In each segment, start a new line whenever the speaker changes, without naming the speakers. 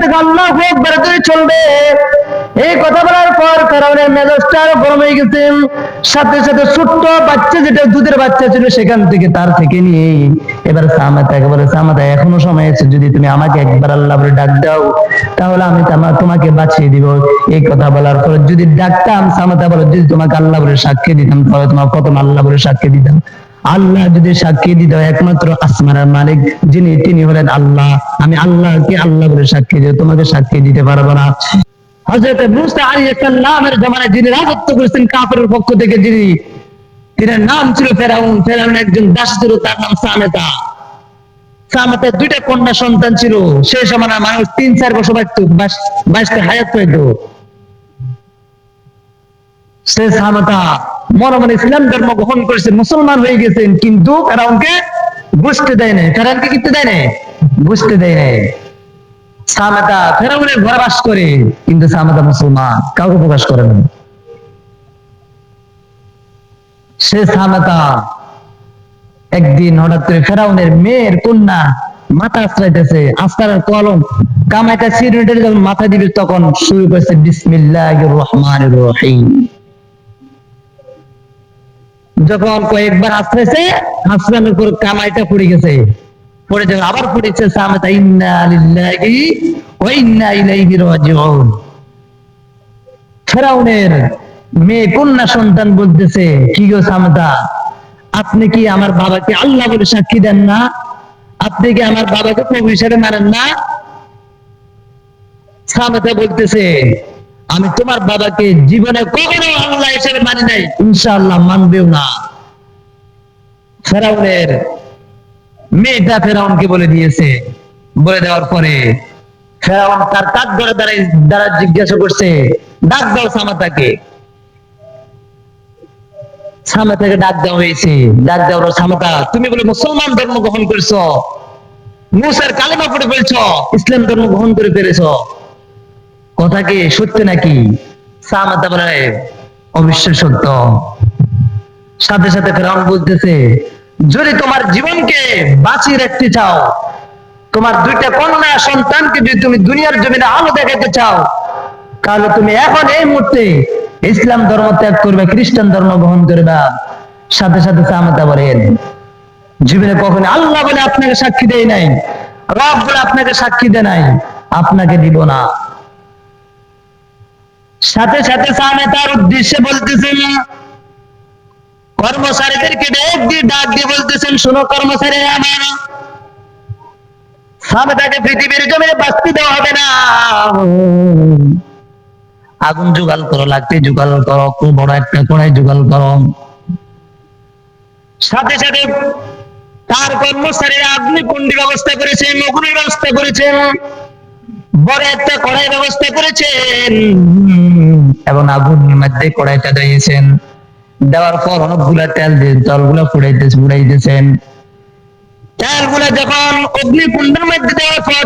থেকে আল্লাহ চলবে। এই কথা বলার পর ফেরাউনের গরম হয়ে গেছে। সাথে সাথে ছোট্ট বাচ্চা যেটা দুধের বাচ্চা ছিল সেখান থেকে তার থেকে নিয়ে এবার সামাতাকে বলে সামাতা এখনও সময় আছে, যদি তুমি আমাকে একবার আল্লাহ বলে ডাক দাও, তাহলে আমি তোমা- তোমাকে বাঁচিয়ে দিব। এই কথা বলার পর যদি ডাকতাম সামাতা বলে, যদি তোমাকে আল্লাহ বলে সাক্ষী দিতাম, তাহলে তোমার প্রথম আল্লাহ বলে সাক্ষী দিতাম। আল্লাহ যদি সাক্ষী দিত, একমাত্র আসমানের মালিক যিনি, তিনি হলেন আল্লাহ। আমি আল্লাহকে আল্লাহ বলে সাক্ষী দিই তোমাকে সাক্ষী দিতে পারব না। হযরত মুসা জামানায় যিনি রাজত্ব করেছেন, কাফেরের পক্ষ থেকে যিনি নাম ছিল ফেরাউন। ফেরাউন একজন দাস ছিল, তার নাম সামেতা। দুইটা কন্যা সন্তান ছিল। সেই সময় মানুষ তিন চার বছর বাঁচত বাইশটা হায়াত পাইতো। সে সামেতা ইসলাম ধর্ম গ্রহণ মুসলমান হয়ে গেছেন কিন্তু বুঝতে দেয় ফেরাউনকে কিনতে দেয় নাই? বুঝতে দেয় নাই। সামেতা ফেরাউনের ঘরে বাস করে, কিন্তু সামেতা মুসলমান, কাউকে প্রকাশ করে না সে সামেতা একদিন হঠাৎ করে ফেরাউনের মেয়ের কন্যা মাথা আশ্রাইতেছে আস্তার কলম কামাইটা যখন মাথা দিবে, তখন শুরু করেছে, বিসমিল্লাহির রহমানির রহিম। যখন কয়েকবার আশ্রাইছে আশ্রানোর পর কামাইটা পড়ে গেছে। পড়ে যখন আবার পড়েছে ইন্না লিল্লাহি ওয়া ইন্না ইলাইহি রাজিউন। ফেরাউনের মেয়ে কন্যা সন্তান বলতেছে, কি গো সামেতা, আপনি কি আমার বাবাকে আল্লাহ বলে সাক্ষী দেন না? আপনি কি আমার বাবাকে প্রভু মানেন না? সামেতা বলতেছে আমি তোমার বাবাকে জীবনে কখনো আল্লাহ হিসেবে মানি নাই, ইনশাআল্লাহ মানবেও না। ফেরাউনের মেয়েটা ফেরাউনকে বলে দিয়েছে। বলে দেওয়ার পরে ফেরাউন তার কাঠ ধরে দ্বারা দ্বারা জিজ্ঞাসা করছে, ডাক দাও সামাতাকে। সামাতাকে ডাক দেওয়া হয়েছে। ডাক দেওয়ার সামাতা, তুমি বলে মুসলমান ধর্ম গ্রহণ করেছ, মুসার কালেমা পড়ে ফেলছ, ইসলাম ধর্ম গ্রহণ করে ফেলেছ। কথা কি সত্য নাকি? অবশ্যই সত্য। সাথে সাথে ফেরাউন বলতেছে, যদি তোমার জীবনকে বাঁচিয়ে রাখতে চাও, তোমার দুইটা কন্যা সন্তানকে যদি তুমি দুনিয়ার জমিনে আলো দেখাতে চাও, তাহলে তুমি এখন এই মুহূর্তে ইসলাম ধর্ম ত্যাগ করবে, খ্রিস্টান ধর্ম গ্রহণ করবে। সাথে সাথে সামাতা বলেন জীবনে কখনো আল্লাহ বলে আপনাকে সাক্ষী দেয় নাই, রব বলে আপনাকে সাক্ষী দেয় নাই, আপনাকে দিব না। সাথে সাথে সামনে তার উদ্দেশ্যে বলতেছেন, কর্মচারীদেরকে ডাক দিয়ে ডাক দিয়ে বলতেছেন, শোনো কর্মচারী, আমার সামনেটাকে পৃথিবীর জমিনে দেওয়া হবে না। আগুন জোগাড় করো, লাগতে জোগাড় করো, খুব বড় একটা জোগাড় করো। সাথে সাথে তার কর্মচারীরা কুণ্ডি ব্যবস্থা করেছেন অগ্নির ব্যবস্থা করেছেন বড় একটা কড়াই ব্যবস্থা করেছেন। এবং আগুনের মধ্যে কড়াইটা দিয়েছেন দেওয়ার পর অনেকগুলা তেল দিয়ে জলগুলা ফুড়াইতে ফুড়াইতেছেন তেলগুলা যখন অগ্নিকুণ্ডের মধ্যে দেওয়ার পর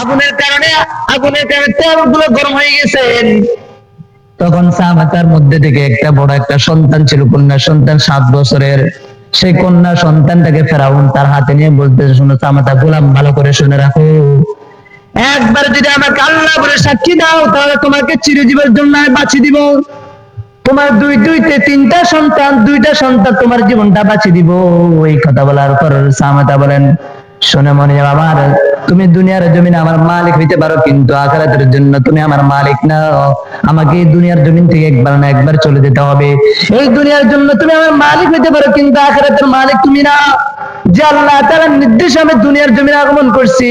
আগুনের কারণে আগুনের কারণে তেলগুলো গরম হয়ে গেছেন তখন সামাতার মধ্যে থেকে একটা বড় একটা সন্তান ছিল, কন্যা সন্তান, সাত বছরের। সেই কন্যা সন্তানটাকে ফেরাউন তার হাতে নিয়ে বলতে শুনো চামাতা, গোলাম ভালো করে শুনে রাখো। একবার যদি আমাকে আল্লাহ করে সাক্ষী দাও, তাহলে তোমাকে চিরজীবের জন্য আমি বাঁচিয়ে দিব। তোমার দুই, দুইতে তিনটা সন্তান, দুইটা সন্তান তোমার জীবনটা বাঁচিয়ে দিব। এই কথা বলার পর সামাতা বলেন শোনে মনে আমার তুমি দুনিয়ার জমিনে আমার মালিক হইতে পারো, কিন্তু আখেরাতের জন্য তুমি আমার মালিক না। আমাকে দুনিয়ার জমিন থেকে একবার না একবার চলে যেতে হবে। এই দুনিয়ার জন্য তুমি আমার মালিক হইতে পারো, কিন্তু আখেরাতের মালিক তুমি না। যে আল্লাহ তার নির্দেশ আমি দুনিয়ার জমিনে আগমন করছি,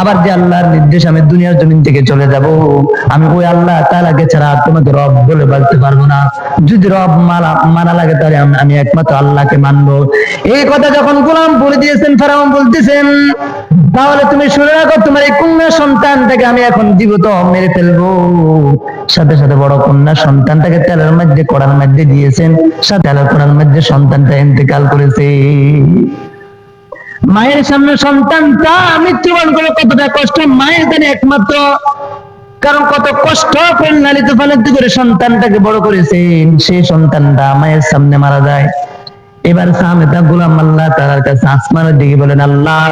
আবার যে আল্লাহর নির্দেশ আমি দুনিয়ার জমিন থেকে চলে যাব, আমি ওই আল্লাহ তালাকে ছাড়া আর তোমাকে রব বলে বলতে পারব না। যদি রব মানা মানা লাগে তাহলে আমি একমাত্র আল্লাহকে মানবো। এই কথা যখন গোলাম বলে দিয়েছেন, ফেরাউন বলতেছেন, তাহলে তুমি শুনে রাখো, তোমার এই কন্যা সন্তানটাকে আমি এখন জীবিত মেরে ফেলব। সাথে সাথে বড় কন্যা সন্তানটাকে তেলের মধ্যে, কড়ার মধ্যে দিয়েছেন সাথে তেলের কড়ার মধ্যে সন্তানটা ইন্তেকাল করেছে। মায়ের সামনে সন্তানটা মৃত্যুবরণ করে কতটা কষ্ট? মায়ের জানে একমাত্র কারণ কত কষ্ট করে লালিত পালিত করে সন্তানটাকে বড় করেছেন সেই সন্তানটা মায়ের সামনে মারা যায়। এবার সামেতা গোলাম আল্লাহ তার কাছে আসমানের দিকে বলেন, আল্লাহ,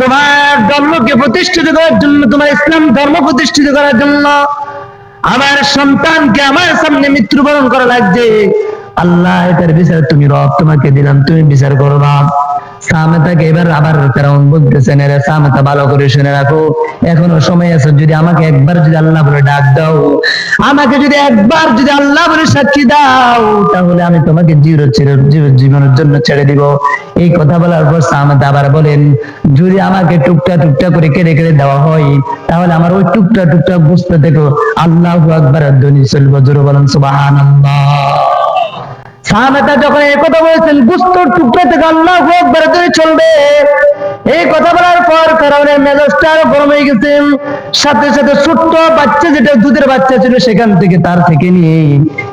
তোমার ধর্মকে প্রতিষ্ঠিত করার জন্য, তোমার ইসলাম ধর্ম প্রতিষ্ঠিত করার জন্য আমার সন্তানকে আমার সামনে মৃত্যুবরণ করা লাগছে। আল্লাহ, এটার বিচার তুমি রব তোমাকে দিলাম, তুমি বিচার করো না সামেতাকে এবার আবার ফেরাউন বলতেছেন এরা সামেতা, ভালো করে শুনে রাখো। এখনও সময় আছে, যদি আমাকে একবার যদি আল্লাহ বলে ডাক দাও, আমাকে যদি একবার যদি আল্লাহ বলে সাক্ষী দাও, তাহলে আমি তোমাকে জীবনের জন্য ছেড়ে দিব। এই কথা বলার পর সামেতা আবার বলেন, যদি আমাকে টুকটা টুকটা করে কেড়ে কেড়ে দেওয়া হয়, তাহলে আমার ওই টুকটা টুকটা বুঝতে দেখো, আল্লাহ আকবার ধ্বনি চলবো, জোরে বলেন সুবাহান সাহাবেতা যখন এই কথা বলেছেন গুস্তর টুকরা থেকে আল্লাহ একবার চলবে। এই কথা বলার পর ফেরাউনের মেজাজটা আরও গরম হয়ে গেছে। সাথে সাথে ছোট্ট বাচ্চা যেটা, দুধের বাচ্চা ছিল, সেখান থেকে তার থেকে নিয়ে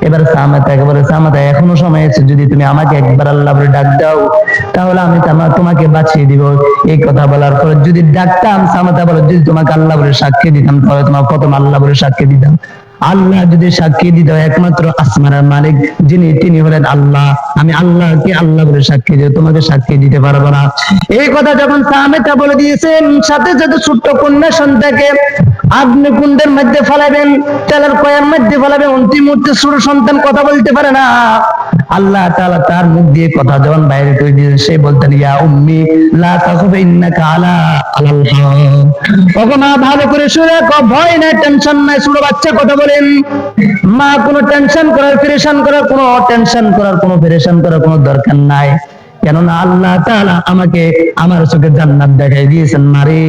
এবার সামাতাকে বলে সামাতা এখনও সময় আছে, যদি তুমি আমাকে একবার আল্লাহ বলে ডাক দাও, তাহলে আমি তোমাকে বাঁচিয়ে দিব। এই কথা বলার পর যদি ডাকতাম সামাতা বলে, যদি তোমাকে আল্লাহ বলে সাক্ষী দিতাম, তাহলে তোমার প্রথম আল্লাহ বলে সাক্ষী দিতাম। আল্লাহ যদি সাক্ষী দিত, একমাত্র আসমানের মালিক যিনি, তিনি হলেন আল্লাহ। আমি আল্লাহকে আল্লাহ বলে সাক্ষী দিয়ে তোমাকে সাক্ষী দিতে পারব না। এই কথা যখন সামেতা বলে দিয়েছেন, সাথে সাথে ছোট্ট কন্যা সন্তানকে আগ্নে কুণ্ডের মধ্যে ফেলাবেন, তেলের কয়ার মধ্যে ফেলাবেন, অন্তিম মুহূর্তে ছোট সন্তান কথা বলতে পারে না। আল্লাহ তাআলা তার মুখ দিয়ে কথা যখন বাইরে করে দিয়েছেন সে বলতেন, ইয়া উম্মি, লা তাখফ ইন্নাকা আলা তখন ভালো করে শুনে ভয় নাই, টেনশন নাই, ছোট বাচ্চা কথা বলেন। মা, কোনো টেনশন করার, পেরেশান করার কোনো টেনশন করার, কোনো পেরেশান করার কোনো দরকার নাই। কেননা আল্লাহ আমাকে আমার চোখে জান্নাত দেখাই দিয়েছেন, মারে।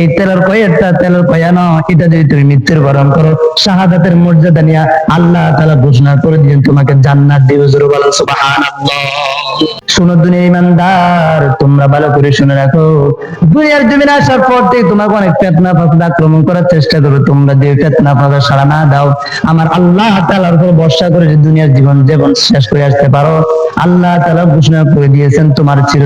এই তেলের কয়েকটা তেলের কয়া ন এটা যদি তুমি মৃত্যুর বরণ করো, শাহাদাতের মর্যাদা নিয়ে আল্লাহ তাআলা ঘোষণা করে দিয়েছেন, তোমাকে জান্নাত দিবে জোরে বলেন, সুবহানাল্লাহ। দুনিয়া ইমানদার তোমরা ভালো করে শুনে রাখো। দুনিয়ার জমিনে আসার পর থেকে তোমাকে অনেক ফেতনা ফাসাদ আক্রমণ করার চেষ্টা করো তোমরা যে ফেতনা ফাসাদ সাড়া না দাও, আমার আল্লাহ তাআলার উপর ভরসা করে যে দুনিয়ার জীবন জীবন শেষ করে আসতে পারো, আল্লাহ তাআলা ঘোষণা করে দিয়েছেন তোমার চির